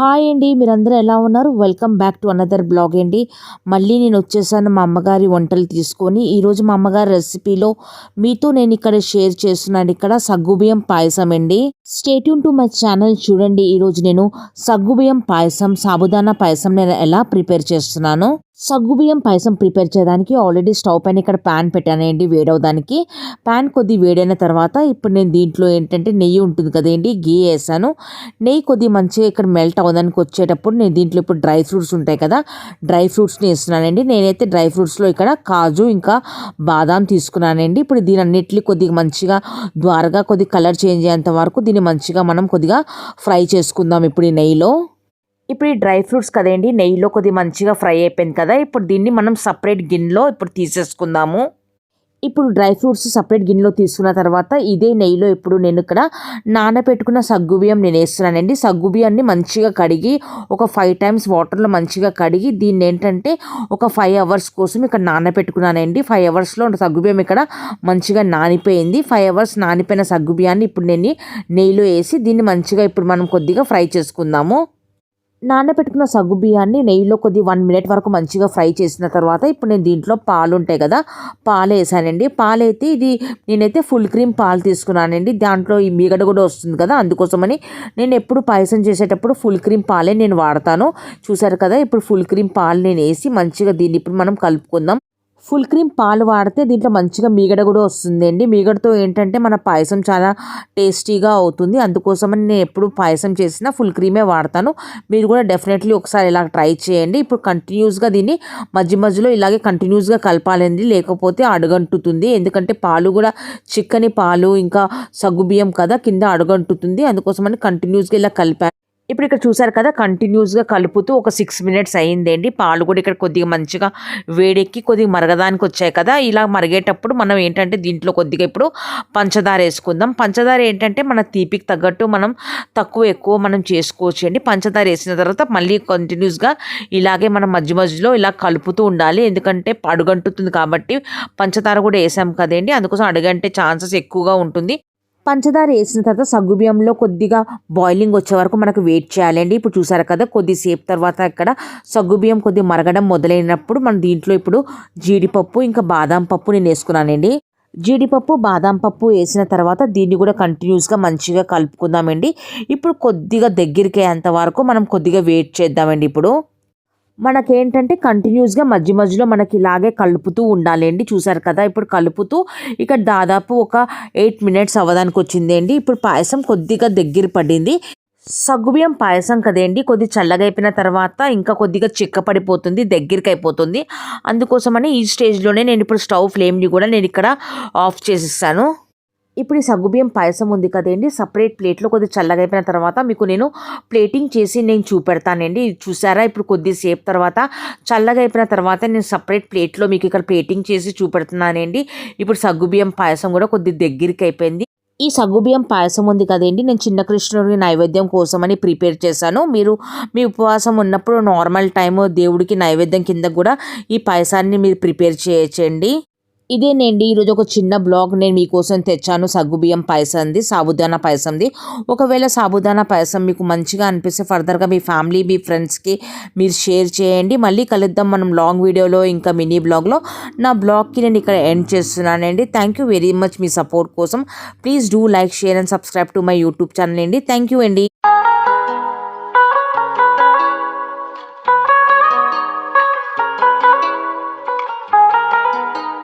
Hi అండి మీరందరూ ఎలా ఉన్నారు? Welcome back to another blog అండి. మళ్ళీ నేను వచ్చేసాను మా అమ్మగారి వంటలు తీసుకొని. ఈరోజు మా అమ్మగారి రెసిపీలో మీతో నేను ఇక్కడ షేర్ చేస్తున్నాను. ఇక్కడ సగ్గుబియ్యం పాయసం అండి. స్టేట్యూన్ టు మై ఛానల్ చూడండి ఈరోజు నేను సగ్గుబియ్యం పాయసం సాబుదానా పాయసం నేను ఎలా ప్రిపేర్ చేస్తున్నాను. సగ్గుబియ్యం పాయసం ప్రిపేర్ చేయడానికి ఆల్రెడీ స్టవ్ పైన ఇక్కడ ప్యాన్ పెట్టానండి వేడవడానికి. ప్యాన్ కొద్ది వేడైన తర్వాత ఇప్పుడు నేను దీంట్లో ఏంటంటే నెయ్యి ఉంటుంది కదండి గీ వేసాను. నెయ్యి కొద్ది మంచిగా ఇక్కడ మెల్ట్ అవ్వడానికి వచ్చేటప్పుడు నేను దీంట్లో ఇప్పుడు డ్రై ఫ్రూట్స్ ఉంటాయి కదా డ్రై ఫ్రూట్స్ని వేస్తున్నానండి. నేనైతే డ్రై ఫ్రూట్స్లో ఇక్కడ కాజు ఇంకా బాదాం తీసుకున్నానండి. ఇప్పుడు దీని అన్నిటిని కొద్దిగా మంచిగా ద్వారగా కొద్దిగా కలర్ చేంజ్ అయ్యేంత వరకు దీన్ని మంచిగా మనం కొద్దిగా ఫ్రై చేసుకుందాం ఇప్పుడు ఈ నెయ్యిలో. ఇప్పుడు ఈ డ్రై ఫ్రూట్స్ కదండి నెయ్యిలో కొద్దిగా మంచిగా ఫ్రై అయిపోయింది కదా ఇప్పుడు దీన్ని మనం సపరేట్ గిన్నెలో ఇప్పుడు తీసేసుకుందాము. ఇప్పుడు డ్రై ఫ్రూట్స్ సపరేట్ గిన్నెలో తీసుకున్న తర్వాత ఇదే నెయ్యిలో ఇప్పుడు నేను ఇక్కడ నానబెట్టుకున్న సగ్గుబియ్యం నేను వేస్తున్నానండి. సగ్గుబియ్యాన్ని మంచిగా కడిగి ఒక ఫైవ్ టైమ్స్ వాటర్లో మంచిగా కడిగి దీన్ని ఏంటంటే ఒక ఫైవ్ అవర్స్ కోసం ఇక్కడ నానబెట్టుకున్నానండి. ఫైవ్ అవర్స్లో సగ్గుబియ్యం ఇక్కడ మంచిగా నానిపోయింది. ఫైవ్ అవర్స్ నానిపోయిన సగ్గుబియ్యాన్ని ఇప్పుడు నేను నెయ్యిలో వేసి దీన్ని మంచిగా ఇప్పుడు మనం కొద్దిగా ఫ్రై చేసుకుందాము. నానబెట్టుకున్న సగ్గు బియ్యాన్ని నెయ్యిలో కొద్ది వన్ మినిట్ వరకు మంచిగా ఫ్రై చేసిన తర్వాత ఇప్పుడు నేను దీంట్లో పాలు ఉంటాయి కదా పాలు వేసానండి. పాలు అయితే ఇది నేనైతే ఫుల్ క్రీమ్ పాలు తీసుకున్నానండి. దాంట్లో ఈ మీగడ కూడా వస్తుంది కదా అందుకోసమని నేను ఎప్పుడు పాయసం చేసేటప్పుడు ఫుల్ క్రీమ్ పాలే నేను వాడతాను. చూసారు కదా ఇప్పుడు ఫుల్ క్రీమ్ పాలు నేను వేసి మంచిగా దీన్ని ఇప్పుడు మనం కలుపుకుందాం. ఫుల్ క్రీమ్ పాలు వాడితే దీంట్లో మంచిగా మీగడ కూడా వస్తుందండి. మీగడతో ఏంటంటే మన పాయసం చాలా టేస్టీగా అవుతుంది. అందుకోసమని నేను ఎప్పుడు పాయసం చేసినా ఫుల్ క్రీమే వాడతాను. మీరు కూడా డెఫినెట్లీ ఒకసారి ఇలా ట్రై చేయండి. ఇప్పుడు కంటిన్యూస్గా దీన్ని మధ్య మధ్యలో ఇలాగే కంటిన్యూస్గా కలపాలండి. లేకపోతే అడుగంటుతుంది. ఎందుకంటే పాలు కూడా చిక్కని పాలు ఇంకా సగ్గుబియ్యం కదా కింద అడుగంటుతుంది. అందుకోసమని కంటిన్యూస్గా ఇలా కలిపాను ఇప్పుడు ఇక్కడ చూసారు కదా కంటిన్యూస్గా కలుపుతూ ఒక సిక్స్ మినిట్స్ అయ్యిందండి పాలు కూడా ఇక్కడ కొద్దిగా మంచిగా వేడెక్కి కొద్దిగా మరగదానికి వచ్చాయి కదా. ఇలా మరిగేటప్పుడు మనం ఏంటంటే దీంట్లో కొద్దిగా ఇప్పుడు పంచదార వేసుకుందాం. పంచదార ఏంటంటే మన తీపికి తగ్గట్టు మనం తక్కువ ఎక్కువ మనం చేసుకోవచ్చు అండి. పంచదార వేసిన తర్వాత మళ్ళీ కంటిన్యూస్గా ఇలాగే మనం మధ్య మధ్యలో ఇలా కలుపుతూ ఉండాలి. ఎందుకంటే అడుగంటుతుంది కాబట్టి పంచదార కూడా వేసాం కదండి. అందుకోసం అడుగంటే ఛాన్సెస్ ఎక్కువగా ఉంటుంది. పంచదార వేసిన తర్వాత సగ్గుబియ్యంలో కొద్దిగా బాయిలింగ్ వచ్చే వరకు మనకు వెయిట్ చేయాలండి. ఇప్పుడు చూసారు కదా కొద్దిసేపు తర్వాత ఇక్కడ సగ్గుబియ్యం కొద్దిగా మరగడం మొదలైనప్పుడు మనం దీంట్లో ఇప్పుడు జీడిపప్పు ఇంకా బాదం పప్పు నేను వేసుకున్నానండి. జీడిపప్పు బాదం పప్పు వేసిన తర్వాత దీన్ని కూడా కంటిన్యూస్గా మంచిగా కలుపుకుందామండి. ఇప్పుడు కొద్దిగా దగ్గరికి అయ్యేంత వరకు మనం కొద్దిగా వెయిట్ చేద్దామండి ఇప్పుడు. మనకేంటంటే కంటిన్యూస్గా మధ్య మధ్యలో మనకి ఇలాగే కలుపుతూ ఉండాలండి చూసారు కదా ఇప్పుడు కలుపుతూ ఇక్కడ దాదాపు ఒక ఎయిట్ మినిట్స్ అవ్వడానికి వచ్చింది అండి ఇప్పుడు పాయసం కొద్దిగా దగ్గర పడింది. సగ్గుబియ్యం పాయసం కదండి కొద్ది చల్లగా అయిపోయిన తర్వాత ఇంకా కొద్దిగా చిక్కపడిపోతుంది దగ్గరికి అయిపోతుంది అందుకోసమని ఈ స్టేజ్లోనే నేను ఇప్పుడు స్టవ్ ఫ్లేమ్ని కూడా నేను ఇక్కడ ఆఫ్ చేసిస్తాను ఇప్పుడు ఈ సగ్గుబియ్యం పాయసం ఉంది కదండి సపరేట్ ప్లేట్లో కొద్దిగా చల్లగా అయిపోయిన తర్వాత మీకు నేను ప్లేటింగ్ చేసి నేను చూపెడతానండి. చూసారా? ఇప్పుడు కొద్దిసేపు తర్వాత చల్లగా అయిపోయిన తర్వాత నేను సపరేట్ ప్లేట్లో మీకు ఇక్కడ ప్లేటింగ్ చేసి చూపెడుతున్నానండి. ఇప్పుడు సగ్గుబియ్యం పాయసం కూడా కొద్ది దగ్గరికి అయిపోయింది. ఈ సగ్గుబియ్యం పాయసం ఉంది కదండి నేను చిన్న కృష్ణుడి నైవేద్యం కోసమని ప్రిపేర్ చేశాను. మీరు మీ ఉపవాసం ఉన్నప్పుడు నార్మల్ టైం దేవుడికి నైవేద్యం కింద కూడా ఈ పాయసాన్ని మీరు ప్రిపేర్ చేయొచ్చండి. ఇదేనండి ఈరోజు ఒక చిన్న బ్లాగ్ నేను మీకోసం తెచ్చాను. సగ్గుబియ్యం పాయసంది సాబుదానా పాయసంది. ఒకవేళ సాబుదానా పాయసం మీకు మంచిగా అనిపిస్తే ఫర్దర్గా మీ ఫ్యామిలీ మీ ఫ్రెండ్స్కి మీరు షేర్ చేయండి. మళ్ళీ కలుద్దాం మనం లాంగ్ వీడియోలో ఇంకా మినీ బ్లాగ్లో. నా బ్లాగ్కి నేను ఇక్కడ ఎండ్ చేస్తున్నానండి. థ్యాంక్ యూ వెరీ మచ్ మీ సపోర్ట్ కోసం. Please do like share and subscribe to my YouTube channel అండి. థ్యాంక్ యూ అండి.